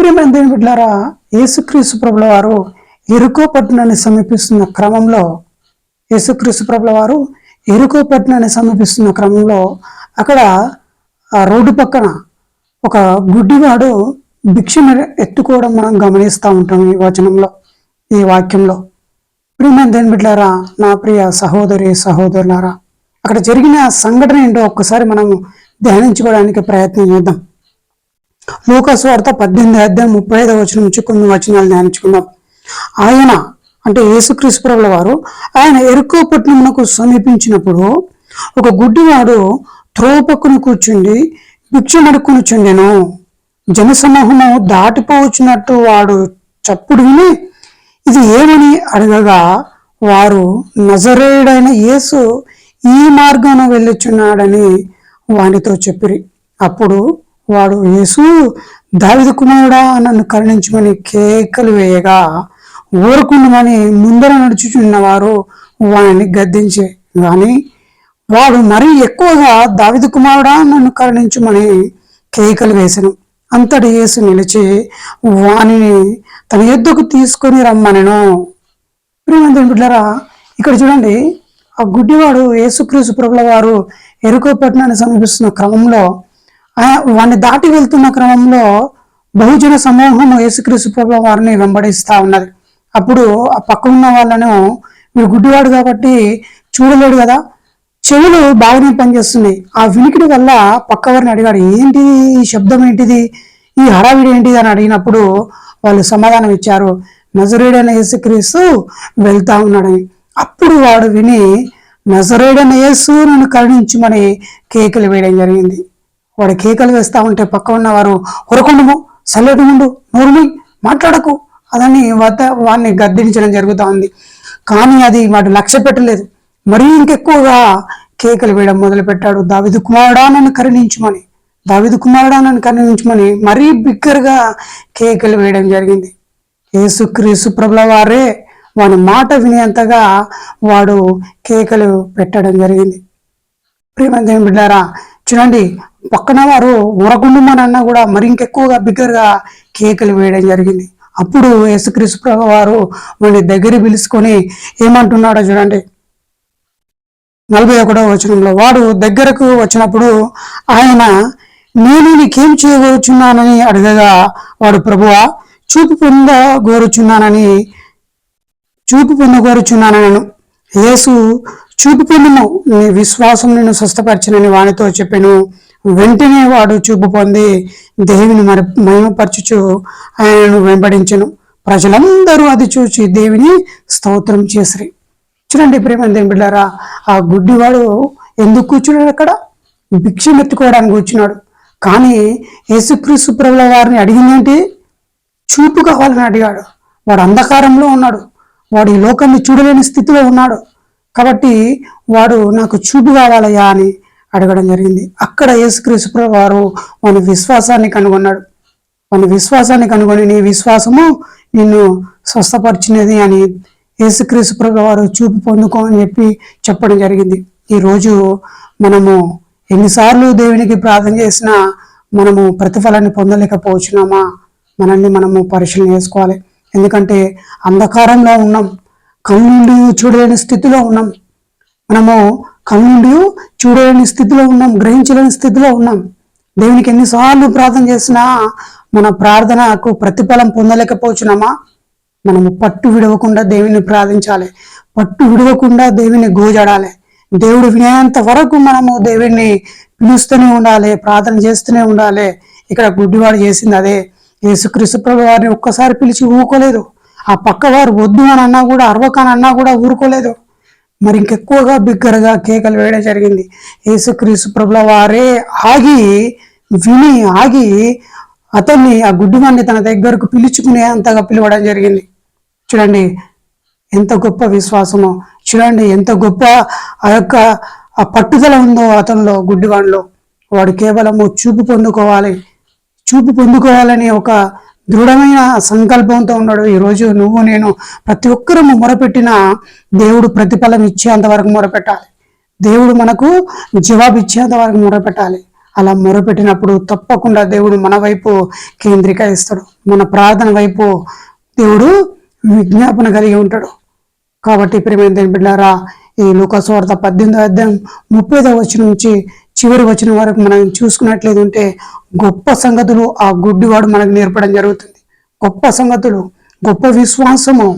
ప్రియమైన దేని బిడ్డారా యేసుక్రీసు ప్రభుల వారు ఎరుకో పట్టణాన్ని సమీపిస్తున్న క్రమంలో యేసుక్రీసు ప్రభుల వారు ఎరుకో పట్టణాన్ని సమీపిస్తున్న క్రమంలో అక్కడ ఆ రోడ్డు పక్కన ఒక గుడ్డివాడు భిక్ష ఎత్తుకోవడం మనం గమనిస్తూ ఉంటాం ఈ వచనంలో ఈ వాక్యంలో. ప్రియమైన దేని బిడ్డారా నా ప్రియ సహోదరి సహోదరులారా అక్కడ జరిగిన సంఘటన ఏంటో ఒక్కసారి మనం ధ్యానించుకోవడానికి ప్రయత్నం చేద్దాం. లూకాసు పద్దెనిమిది అధ్యాయం ముప్పై ఐదవ వచనం నుంచి కొన్ని వచనాలు ధ్యానించుకుందాం. ఆయన అంటే యేసుక్రీస్తు ప్రభుల వారు ఆయన ఎరుకో పట్టణమునకు సమీపించినప్పుడు ఒక గుడ్డివాడు త్రోపక్కును కూర్చుండి భిక్ష చెండెను. జనసమూహము దాటిపోవచ్చున్నట్టు వాడు చప్పుడు విని ఇది ఏమని అడగగా వారు నజరేయుడైన యేసు ఈ మార్గాన వెళ్ళుచున్నాడని వానితో చెప్పిరి. అప్పుడు వాడు యేసు దావిద కుమారుడా నన్ను కరుణించమని కేకలు వేయగా ఊరుకుండమని ముందర నడుచుచున్న వారు వాడిని గద్దించే కానీ వాడు మరీ ఎక్కువగా దావిద కుమారుడా నన్ను కరుణించమని కేకలు వేశాను అంతటి యేసు నిలిచి వానిని తన ఎద్దుకు తీసుకొని రమ్మనను. ప్రియమంత్రి బిడ్డరా ఇక్కడ చూడండి ఆ గుడ్డివాడు యేసుక్రీసు ప్రభుల వారు ఎరుకో పట్టణాన్ని సమీపిస్తున్న క్రమంలో వాడిని దాటి వెళ్తున్న క్రమంలో బహుజన సమూహం యేసుక్రీస్తు ప్రభు వారిని వెంబడిస్తా ఉన్నది. అప్పుడు ఆ పక్క ఉన్న వాళ్ళను వీడు గుడ్డివాడు కాబట్టి చూడలేడు కదా? చెవులు బాగానే పనిచేస్తున్నాయి. ఆ వినికిడి వల్ల పక్కవారిని అడిగాడు ఏంటి ఈ శబ్దం ఏంటిది? ఈ హడావిడి ఏంటిది? అని అడిగినప్పుడు వాళ్ళు సమాధానం ఇచ్చారు నజరేడైన యేసుక్రీస్తు వెళ్తా ఉన్నాడని. అప్పుడు వాడు విని నజరేడైన యేసు నన్ను కరుణించమని కేకలు వేయడం జరిగింది. వాడు కేకలు వేస్తా ఉంటే పక్క ఉన్నవారు ఉరకొండము సల్లటి ముందు నోరుమి మాట్లాడకు అదని వద్ద వాడిని గద్దించడం జరుగుతూ ఉంది. కానీ అది వాడు లక్ష్య పెట్టలేదు. మరీ ఇంకెక్కువగా కేకలు వేయడం మొదలు పెట్టాడు దావిదు కుమారుడా నన్ను కరుణించమని దావిదు కుమారుడా నన్ను కరుణించమని మరీ బిగ్గరగా కేకలు వేయడం జరిగింది. యేసుక్రీస్తు ప్రభుల వారే వాని మాట వినేంతగా వాడు కేకలు పెట్టడం జరిగింది. ప్రియమైన బిడ్డారా చూడండి పక్కన వారు ఉరగుండమనన్న కూడా మరి ఇంకెక్కువగా బిగ్గరగా కేకలు వేయడం జరిగింది. అప్పుడు యేసుక్రీస్తు ప్రభు వారు వాడిని దగ్గర పిలుచుకొని ఏమంటున్నాడో చూడండి. నలభై ఒకటో వచనంలో వాడు దగ్గరకు వచ్చినప్పుడు ఆయన నేను నీకేం చేయవచ్చున్నానని అడగగా వాడు ప్రభువా చూపు పొంద గోరుచున్నానని చూపు పొందగోరుచున్నానను యేసు చూపు పొందును నీ విశ్వాసం నేను స్వస్థపరిచినని వానితో చెప్పాను. వెంటనే వాడు చూపు పొంది దేవుని మరి మహిమపరచుచు ఆయనను వెంబడించను. ప్రజలందరూ అది చూచి దేవిని స్తోత్రం చేసిరి. చూడండి ప్రేమ దేవుని బిడ్డారా ఆ గుడ్డివాడు ఎందుకు కూర్చున్నాడు అక్కడ? భిక్షం ఎత్తుకోవడానికి కూర్చున్నాడు. కానీ యేసుక్రీస్తు ప్రభుల వారిని అడిగిందేంటి చూపు కావాలని అడిగాడు. వాడు అంధకారంలో ఉన్నాడు. వాడు ఈ లోకాన్ని చూడలేని స్థితిలో ఉన్నాడు. కాబట్టి వాడు నాకు చూపు కావాలయ్యా అని అడగడం జరిగింది. అక్కడ యేసుక్రీస్తు వారు మన విశ్వాసాన్ని కనుగొన్నాడు. మన విశ్వాసాన్ని కనుగొని నీ విశ్వాసము నిన్ను స్వస్థపరిచినది అని యేసుక్రీస్తు వారు చూపు పొందుకో అని చెప్పి చెప్పడం జరిగింది. ఈరోజు మనము ఎన్నిసార్లు దేవునికి ప్రార్థన చేసినా మనము ప్రతిఫలాన్ని పొందలేకపోవచ్చున్నామా మనల్ని మనము పరిశీలన చేసుకోవాలి. ఎందుకంటే అంధకారంలో ఉన్నాం. కళ్ళు చూడలేని స్థితిలో ఉన్నాం. మనము కన్నుండి చూడలేని స్థితిలో ఉన్నాం గ్రహించలేని స్థితిలో ఉన్నాం. దేవునికి ఎన్నిసార్లు ప్రార్థన చేసినా మన ప్రార్థనకు ప్రతిఫలం పొందలేకపోతున్నామా మనము పట్టు విడవకుండా దేవుని ప్రార్థించాలి. పట్టు విడవకుండా దేవుని గోజాడాలి. దేవుడు వినేంత వరకు మనము దేవుడిని పిలుస్తూనే ఉండాలి ప్రార్థన చేస్తూనే ఉండాలి. ఇక్కడ గుడ్డివాడు చేసింది అదే. యేసుక్రీస్తు ప్రభు వారిని ఒక్కసారి పిలిచి ఊరుకోలేదు. ఆ పక్కవారు వద్దు అని అన్నా కూడా అరవకాని అన్నా కూడా ఊరుకోలేదు. మరి ఇంకెక్కువగా బిగ్గరగా కేకలు వేయడం జరిగింది. యేసుక్రీస్తు ప్రభుల వారే ఆగి విని ఆగి అతన్ని ఆ గుడ్డివాడిని తన దగ్గరకు పిలుచుకునే అంతగా పిలవడం జరిగింది. చూడండి ఎంత గొప్ప విశ్వాసమో. చూడండి ఎంత గొప్ప ఆ యొక్క ఆ పట్టుదల ఉందో అతనిలో గుడ్డివాడిలో వాడు కేవలము చూపు పొందుకోవాలి. చూపు పొందుకోవాలని ఒక దృఢమైన సంకల్పంతో ఉన్నాడు. ఈరోజు నువ్వు నేను ప్రతి ఒక్కరము మొరపెట్టిన దేవుడు ప్రతిఫలం ఇచ్చేంత వరకు మొరపెట్టాలి. దేవుడు మనకు జవాబు ఇచ్చేంత వరకు మొరపెట్టాలి. అలా మొరపెట్టినప్పుడు తప్పకుండా దేవుడు మన వైపు కేంద్రీకరిస్తాడు. మన ప్రార్థన వైపు దేవుడు విజ్ఞాపన కలిగి ఉంటాడు. కాబట్టి ప్రేమ దేని బిడ్డారా ఈ లూకస్వార్త పద్దెనిమిదో అధ్యాయం ముప్పైదో వచ్చిన నుంచి చివరి వచ్చిన వరకు మనం చూసుకున్నట్లేదు ఉంటే గొప్ప సంగతులు ఆ గుడ్డివాడు మనకు నేర్పడం జరుగుతుంది. గొప్ప సంగతులు గొప్ప విశ్వాసము.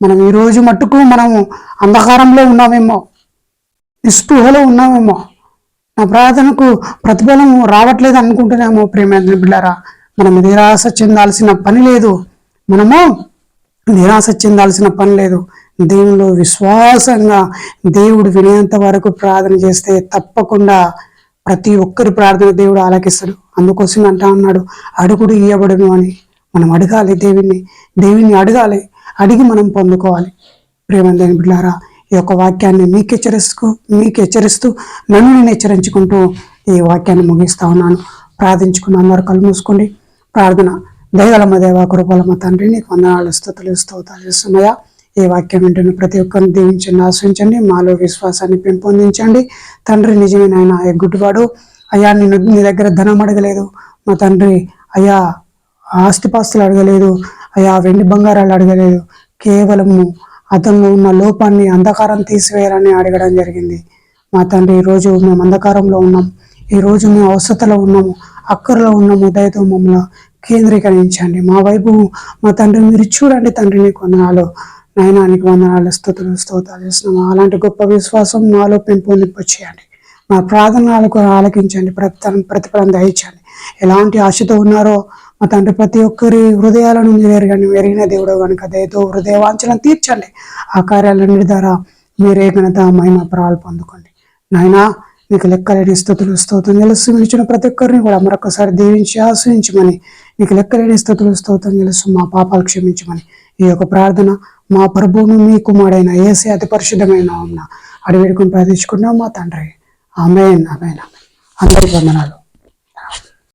మనం ఈ రోజు మట్టుకు మనము అంధకారంలో ఉన్నామేమో నిస్పృహలో ఉన్నామేమో నా ప్రార్థనకు ప్రతిఫలం రావట్లేదు అనుకుంటున్నామో ప్రేమేంద్ర బిళ్ళారా మనం నిరాశ చెందాల్సిన పని లేదు. మనము నిరాశ చెందాల్సిన పని లేదు. దేవునిలో విశ్వాసంగా దేవుడు వినేంత వరకు ప్రార్థన చేస్తే తప్పకుండా ప్రతి ఒక్కరి ప్రార్థన దేవుడు ఆలకిస్తాడు. అందుకోసం అంటా అన్నాడు అడుగుడు ఇయ్యబడును అని. మనం అడగాలి దేవుణ్ణి దేవుణ్ణి అడగాలి అడిగి మనం పొందుకోవాలి. ప్రేమ దేని బిడ్డారా ఈ యొక్క వాక్యాన్ని మీకు హెచ్చరిస్తూ మీకు హెచ్చరిస్తూ నన్ను నేను హెచ్చరించుకుంటూ ఈ వాక్యాన్ని ముగిస్తా ఉన్నాను. ప్రార్థించుకున్న అందరు కళ్ళు మూసుకోండి. ప్రార్థన దయగలమ దేవ కృపలమ తండ్రి నీకు వందనాలు స్థుతులు స్తోతాలు చేస్తున్నాయా? ఈ వాక్యం వింటున్న ప్రతి ఒక్కరిని దీవించండి ఆశ్రయించండి మాలో విశ్వాసాన్ని పెంపొందించండి. తండ్రి నిజమైన ఆయన ఏ గుడ్డివాడు. అయ్యా నేను నీ దగ్గర ధనం అడగలేదు. మా తండ్రి అయ్యా ఆస్తిపాస్తులు అడగలేదు. అయ్యా వెండి బంగారాలు అడగలేదు. కేవలము అతనిలో ఉన్న లోపాన్ని అంధకారం తీసివేయాలని అడగడం జరిగింది. మా తండ్రి ఈరోజు మేము అంధకారంలో ఉన్నాం. ఈ మేము అవసరతలో ఉన్నాము. అక్కరలో ఉన్నాము. దయతో మమ్మల్ని కేంద్రీకరించండి. మా వైపు మా తండ్రి మీరు చూడండి. తండ్రిని కొన్నాళ్ళు. నాయనా నీకు వందనాలు స్థుతులు స్తోతాలు చేస్తున్నాము అలాంటి గొప్ప విశ్వాసం నాలో పెంపొందింపచేయండి మా ప్రార్థనలకు ఆలకించండి. ప్రతి ప్రతిఫలం దయచండి ఎలాంటి ఆశతో ఉన్నారో మా తండ్రి ప్రతి ఒక్కరి హృదయాలను ఎరగండి వేరుగాని దేవుడు కనుక దయతో హృదయవాంఛలను తీర్చండి. ఆ కార్యాలన్నిటి ద్వారా మీరే ఘనత మహిమ ప్రాలు పొందుకోండి. నాయనా నీకు లెక్కలేని స్థుతులు స్తోత్రం తెలుసు. నిలిచిన ప్రతి ఒక్కరిని కూడా మరొకసారి దీవించి ఆశ్రయించమని నీకు లెక్కలేని స్థుతులు స్తోత్రం తెలుసు. మా పాపాలు క్షమించమని ఈ యొక్క ప్రార్థన మా ప్రభువును మీ కుమారుడైన ఏసే అతి పరిశుద్ధమైన ఉన్న అడివేడుకుని ప్రార్థించుకున్నాం మా తండ్రి. ఆమె ఆమెన్ ఆమెన్. అందరి వందనాలు.